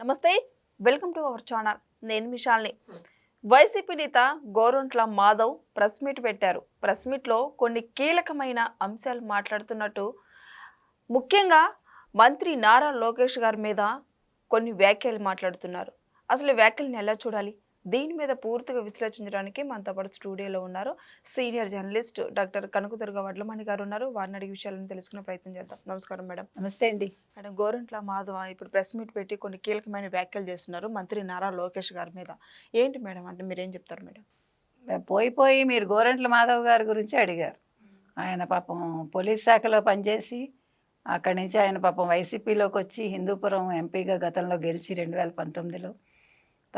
నమస్తే welcome to our channel. నేను మిషాల్ని వైసీపీ నేత గోరంట్ల మాధవ్ ప్రెస్ మీట్ పెట్టారు. ప్రెస్ మీట్లో కొన్ని కీలకమైన అంశాలు మాట్లాడుతున్నట్టు ముఖ్యంగా మంత్రి నారా లోకేష్ గారి మీద కొన్ని వ్యాఖ్యలు మాట్లాడుతున్నారు. అసలు ఈ వ్యాఖ్యలను ఎలా చూడాలి? దీని మీద పూర్తిగా విశ్లేషించడానికి మనతో పాటు స్టూడియోలో ఉన్నారు. Senior journalist doctor Kanakadurga Vadlamani గారు ఉన్నారు. వారిని అడిగి విషయాలను తెలుసుకునే ప్రయత్నం చేద్దాం. నమస్కారం మేడం. నమస్తే అండి. మేడం గోరంట్ల మాధవ ఇప్పుడు ప్రెస్ మీట్ పెట్టి కొన్ని కీలకమైన వ్యాఖ్యలు చేస్తున్నారు మంత్రి నారా లోకేష్ గారి మీద. ఏంటి మేడం? అంటే మీరేం చెప్తారు మేడం? పోయి పోయి మీరు గోరంట్ల మాధవ్ గారి గురించి అడిగారు. ఆయన పాపం పోలీస్ శాఖలో పనిచేసి అక్కడి నుంచి ఆయన పాపం వైసీపీలోకి వచ్చి హిందూపురం ఎంపీగా గతంలో గెలిచి రెండు వేల పంతొమ్మిదిలో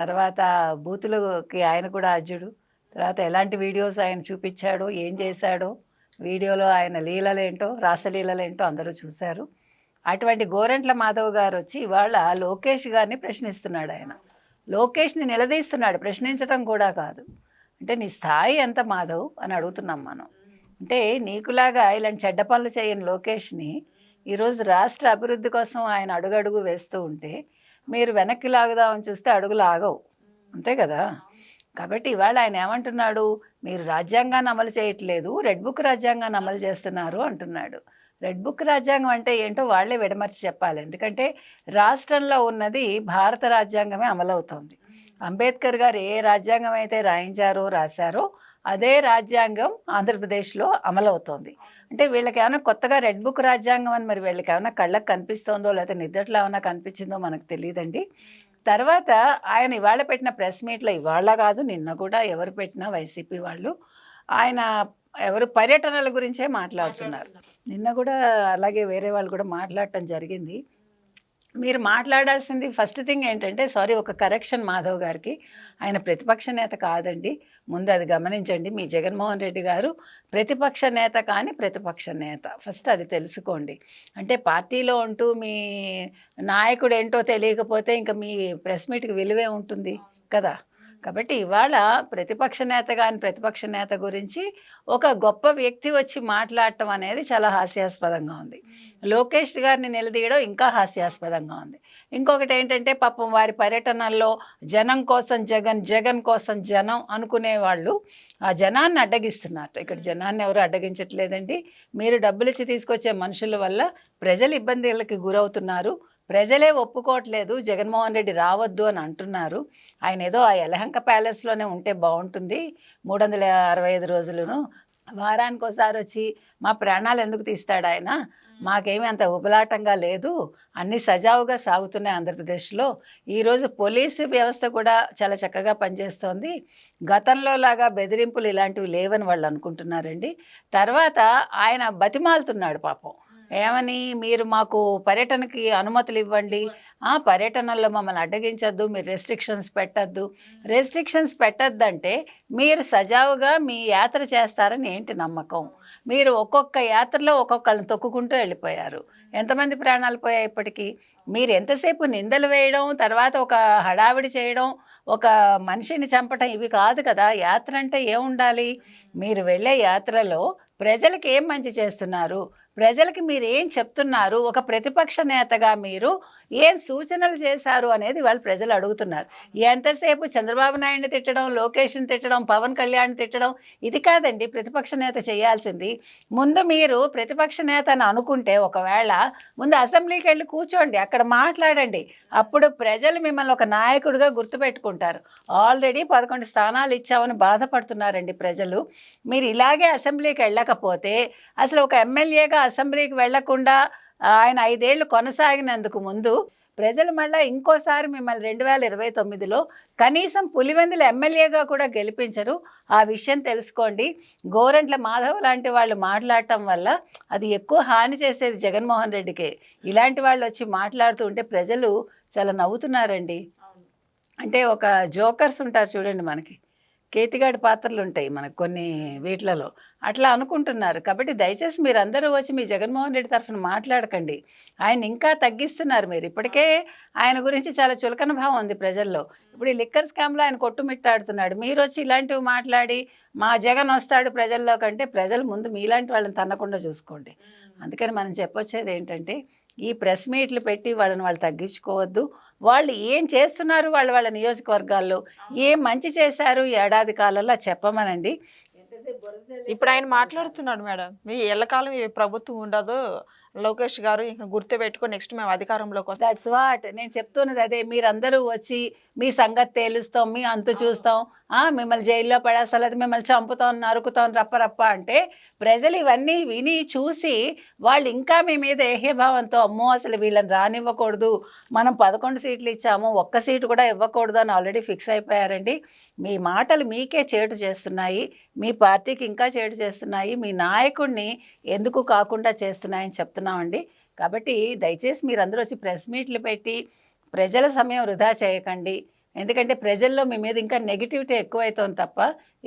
తర్వాత బూతులకి ఆయన కూడా అజ్జుడు తర్వాత ఎలాంటి వీడియోస్ ఆయన చూపించాడో ఏం చేశాడో వీడియోలో ఆయన లీలలేంటో రాసలీలలేంటో అందరూ చూశారు. అటువంటి గోరంట్ల మాధవ్ గారు వచ్చి ఇవాళ లోకేష్ గారిని ప్రశ్నిస్తున్నాడు ఆయన. లోకేష్ని నిలదీస్తున్నాడు ప్రశ్నించడం కూడా కాదు. అంటే నీ స్థాయి ఎంత మాధవ్ అని అడుగుతున్నాం మనం. అంటే నీకులాగా ఇలాంటి చెడ్డ పనులు చేయని లోకేష్ని ఈరోజు రాష్ట్ర అభివృద్ధి కోసం ఆయన అడుగడుగు వేస్తూ ఉంటే మీరు వెనక్కి లాగుదామని చూస్తే అడుగులు ఆగవు అంతే కదా? కాబట్టి ఇవాళ ఆయన ఏమంటున్నాడు? మీరు రాజ్యాంగాన్ని అమలు చేయట్లేదు రెడ్ బుక్ రాజ్యాంగాన్ని అమలు చేస్తున్నారు అంటున్నాడు. రెడ్ బుక్ రాజ్యాంగం అంటే ఏంటో వాళ్ళే విడమర్చి చెప్పాలి. ఎందుకంటే రాష్ట్రంలో ఉన్నది భారత రాజ్యాంగమే అమలవుతోంది. అంబేద్కర్ గారు ఏ రాజ్యాంగం అయితే రాయించారో రాశారో అదే రాజ్యాంగం ఆంధ్రప్రదేశ్లో అమలవుతోంది. అంటే వీళ్ళకి ఏమైనా కొత్తగా రెడ్ బుక్ రాజ్యాంగం అని మరి వీళ్ళకి ఏమైనా కళ్ళకి కనిపిస్తోందో లేకపోతే నిద్రలో ఏమైనా కనిపించిందో మనకు తెలియదండి. తర్వాత ఆయన ఇవాళ పెట్టిన ప్రెస్ మీట్లో ఇవాళ కాదు నిన్న కూడా ఎవరు పెట్టినా వైసీపీ వాళ్ళు ఆయన ఎవరు పర్యటనల గురించే మాట్లాడుతున్నారు. నిన్న కూడా అలాగే వేరే వాళ్ళు కూడా మాట్లాడటం జరిగింది. మీరు మాట్లాడాల్సింది ఫస్ట్ థింగ్ ఏంటంటే సారీ ఒక కరెక్షన్ మాధవ్ గారికి. ఆయన ప్రతిపక్ష నేత కాదండి. ముందు అది గమనించండి. మీ జగన్మోహన్ రెడ్డి గారు ప్రతిపక్ష నేత కానీ ప్రతిపక్ష నేత. ఫస్ట్ అది తెలుసుకోండి. అంటే పార్టీలో ఉంటూ మీ నాయకుడు ఏంటో తెలియకపోతే ఇంకా మీ ప్రెస్ మీట్కి విలువే ఉంటుంది కదా? కాబట్టి ఇవాళ ప్రతిపక్ష నేత కాని ప్రతిపక్ష నేత గురించి ఒక గొప్ప వ్యక్తి వచ్చి మాట్లాడటం అనేది చాలా హాస్యాస్పదంగా ఉంది. లోకేష్ గారిని నిలదీయడం ఇంకా హాస్యాస్పదంగా ఉంది. ఇంకొకటి ఏంటంటే పాపం వారి పర్యటనల్లో జనం కోసం జగన్ జగన్ కోసం జనం అనుకునే వాళ్ళు ఆ జనాన్ని అడ్డగిస్తున్నారు. ఇక్కడ జనాన్ని ఎవరు అడ్డగించట్లేదండి. మీరు డబ్బులు ఇచ్చి తీసుకొచ్చే మనుషుల వల్ల ప్రజలు ఇబ్బందులకి గురవుతున్నారు. ప్రజలే ఒప్పుకోవట్లేదు జగన్మోహన్ రెడ్డి రావద్దు అని అంటున్నారు. ఆయన ఏదో ఆ యలహంక ప్యాలెస్లోనే ఉంటే బాగుంటుంది. మూడు వందల అరవై ఐదు రోజులను వారానికి ఒకసారి వచ్చి మా ప్రాణాలు ఎందుకు తీస్తాడు ఆయన? మాకేమీ అంత ఉబలాటంగా లేదు. అన్నీ సజావుగా సాగుతున్నాయి ఆంధ్రప్రదేశ్లో. ఈరోజు పోలీసు వ్యవస్థ కూడా చాలా చక్కగా పనిచేస్తోంది. గతంలో లాగా బెదిరింపులు ఇలాంటివి లేవని వాళ్ళు అనుకుంటున్నారండి. తర్వాత ఆయన బతిమాలుతున్నాడు పాపం. ఏమని? మీరు మాకు పర్యటనకి అనుమతులు ఇవ్వండి ఆ పర్యటనల్లో మమ్మల్ని అడ్డగించద్దు మీరు రెస్ట్రిక్షన్స్ పెట్టద్దు. రెస్ట్రిక్షన్స్ పెట్టద్దంటే మీరు సజావుగా మీ యాత్ర చేస్తారని ఏంటి నమ్మకం? మీరు ఒక్కొక్క యాత్రలో ఒక్కొక్కళ్ళని తొక్కుకుంటూ వెళ్ళిపోయారు. ఎంతమంది ప్రాణాలు పోయాయి ఇప్పటికీ? మీరు ఎంతసేపు నిందలు వేయడం తర్వాత ఒక హడావిడి చేయడం ఒక మనిషిని చంపటం ఇవి కాదు కదా. యాత్ర అంటే ఏముండాలి? మీరు వెళ్ళే యాత్రలో ప్రజలకు ఏం మంచి చేస్తున్నారు? ప్రజలకి మీరు ఏం చెప్తున్నారు? ఒక ప్రతిపక్ష నేతగా మీరు ఏం సూచనలు చేశారు అనేది వాళ్ళు ప్రజలు అడుగుతున్నారు. ఎంతసేపు చంద్రబాబు నాయుడు తిట్టడం లోకేష్ని తిట్టడం పవన్ కళ్యాణ్ తిట్టడం ఇది కాదండి. ప్రతిపక్ష నేత చేయాల్సింది. ముందు మీరు ప్రతిపక్ష నేత అని అనుకుంటే ఒకవేళ ముందు అసెంబ్లీకి వెళ్ళి కూర్చోండి అక్కడ మాట్లాడండి. అప్పుడు ప్రజలు మిమ్మల్ని ఒక నాయకుడిగా గుర్తుపెట్టుకుంటారు. ఆల్రెడీ పదకొండు స్థానాలు ఇచ్చామని బాధపడుతున్నారండి ప్రజలు. మీరు ఇలాగే అసెంబ్లీకి వెళ్ళకపోతే అసలు ఒక ఎమ్మెల్యేగా అసెంబ్లీకి వెళ్ళకుండా ఆయన ఐదేళ్ళు కొనసాగినందుకు ముందు ప్రజలు మళ్ళీ ఇంకోసారి మిమ్మల్ని రెండు వేల ఇరవై తొమ్మిదిలో కనీసం పులివెందుల ఎమ్మెల్యేగా కూడా గెలిపించరు. ఆ విషయం తెలుసుకోండి. గోరంట్ల మాధవ్ లాంటి వాళ్ళు మాట్లాడటం వల్ల అది ఎక్కువ హాని చేసేది జగన్మోహన్ రెడ్డికే. ఇలాంటి వాళ్ళు వచ్చి మాట్లాడుతూ ఉంటే ప్రజలు చాలా నవ్వుతున్నారండి. అంటే ఒక జోకర్స్ ఉంటారు చూడండి మనకి. కేతిగాడి పాత్రలు ఉంటాయి మనకు కొన్ని వీటిలలో. అట్లా అనుకుంటున్నారు. కాబట్టి దయచేసి మీరు అందరూ వచ్చి మీ జగన్మోహన్ రెడ్డి తరఫున మాట్లాడకండి. ఆయన ఇంకా తగ్గిస్తున్నారు మీరు. ఇప్పటికే ఆయన గురించి చాలా చులకన భావం ఉంది ప్రజల్లో. ఇప్పుడు ఈ లిక్కర్ స్కామ్లో ఆయన కొట్టుమిట్టాడుతున్నాడు. మీరు వచ్చి ఇలాంటివి మాట్లాడి మా జగన్ వస్తాడు ప్రజల్లో కంటే ప్రజలు ముందు మీలాంటి వాళ్ళని తన్నకుండా చూసుకోండి. అందుకని మనం చెప్పొచ్చేది ఏంటంటే ఈ ప్రెస్ మీట్లు పెట్టి వాళ్ళని వాళ్ళు తగ్గించుకోవద్దు. వాళ్ళు ఏం చేస్తున్నారు వాళ్ళ వాళ్ళ నియోజకవర్గాల్లో? ఏం మంచి చేశారు ఏడాది కాలంలో? చెప్పమనండి. ఇప్పుడు ఆయన మాట్లాడుతున్నాడు మేడం. మీ ఎల్లకాలం ఈ ప్రభుత్వం ఉండదు. లోకేష్ గారు ఇంకా గుర్తు పెట్టుకొని నెక్స్ట్ మేము అధికారంలోకి వస్తాం. దట్స్ వాట్ నేను చెప్తున్నది అదే. మీరందరూ వచ్చి మీ సంగతి తేలుస్తాం మీ అంతు చూస్తాం. ఆ, మిమ్మల్ని జైల్లో పడేస్తాం లేదా మిమ్మల్ని చంపుతాం నరుకుతాం రప్ప రప్ప అంటే ప్రజలు ఇవన్నీ విని చూసి వాళ్ళు ఇంకా మీ మీద ఏహ్యభావంతో అమ్మో అసలు వీళ్ళని రానివ్వకూడదు. మనం పదకొండు సీట్లు ఇచ్చాము ఒక్క సీటు కూడా ఇవ్వకూడదు అని ఆల్రెడీ ఫిక్స్ అయిపోయారండి. మీ మాటలు మీకే చేటు చేస్తున్నాయి. మీ పార్టీకి ఇంకా చేడు చేస్తున్నాయి. మీ నాయకుడిని ఎందుకు కాకుండా చేస్తున్నాయని చెప్తున్నామండి. కాబట్టి దయచేసి మీరందరూ వచ్చి ప్రెస్ మీట్లు పెట్టి ప్రజల సమయం వృధా చేయకండి. ఎందుకంటే ప్రజల్లో మీ మీద ఇంకా నెగిటివిటీ ఎక్కువైతోంది తప్ప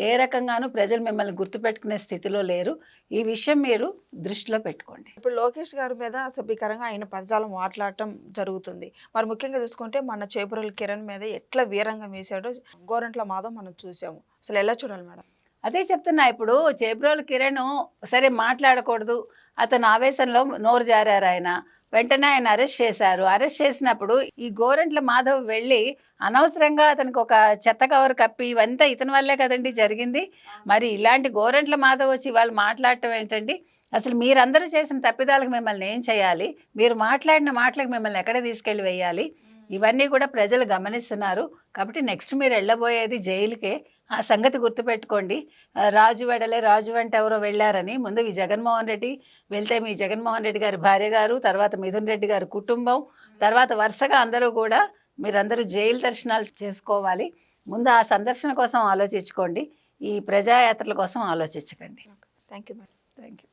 ఏ రకంగానూ ప్రజలు మిమ్మల్ని గుర్తుపెట్టుకునే స్థితిలో లేరు. ఈ విషయం మీరు దృష్టిలో పెట్టుకోండి. ఇప్పుడు లోకేష్ గారి మీద అసభ్యకరంగా ఆయన పదజాలం మాట్లాడటం జరుగుతుంది. మరి ముఖ్యంగా చూసుకుంటే మన చేపురల కిరణ్ మీద ఎట్లా వీరంగం వేశాడో గోరంట్ల మాధవ్ మనం చూసాము. అసలు ఎలా చూడాలి మేడం? అదే చెప్తున్నా ఇప్పుడు చేబ్రోల్ కిరణ్ సరే మాట్లాడకూడదు. అతను ఆవేశంలో నోరు జారారు ఆయన. వెంటనే ఆయన అరెస్ట్ చేశారు. అరెస్ట్ చేసినప్పుడు ఈ గోరంట్ల మాధవ్ వెళ్ళి అనవసరంగా అతనికి ఒక చెత్త కవర్ కప్పి ఇవంతా ఇతని వల్లే కదండి జరిగింది. మరి ఇలాంటి గోరంట్ల మాధవ్ వచ్చి వాళ్ళు మాట్లాడటం ఏంటండి? అసలు మీరందరూ చేసిన తప్పిదాలకు మిమ్మల్ని ఏం చేయాలి? మీరు మాట్లాడిన మాటలకు మిమ్మల్ని ఎక్కడ తీసుకెళ్ళి వేయాలి? ఇవన్నీ కూడా ప్రజలు గమనిస్తున్నారు. కాబట్టి నెక్స్ట్ మీరు వెళ్ళబోయేది జైలుకే. ఆ సంగతి గుర్తుపెట్టుకోండి. రాజు వెడలే రాజు వెంట ఎవరో వెళ్ళారని ముందు ఈ జగన్మోహన్ రెడ్డి వెళ్తే మీ జగన్మోహన్ రెడ్డి గారి భార్య గారు తర్వాత మిథున్ రెడ్డి గారి కుటుంబం తర్వాత వరుసగా అందరూ కూడా మీరందరూ జైలు దర్శనాలు చేసుకోవాలి. ముందు ఆ సందర్శన కోసం ఆలోచించుకోండి. ఈ ప్రజాయాత్రల కోసం ఆలోచించకండి. Thank you madam thank you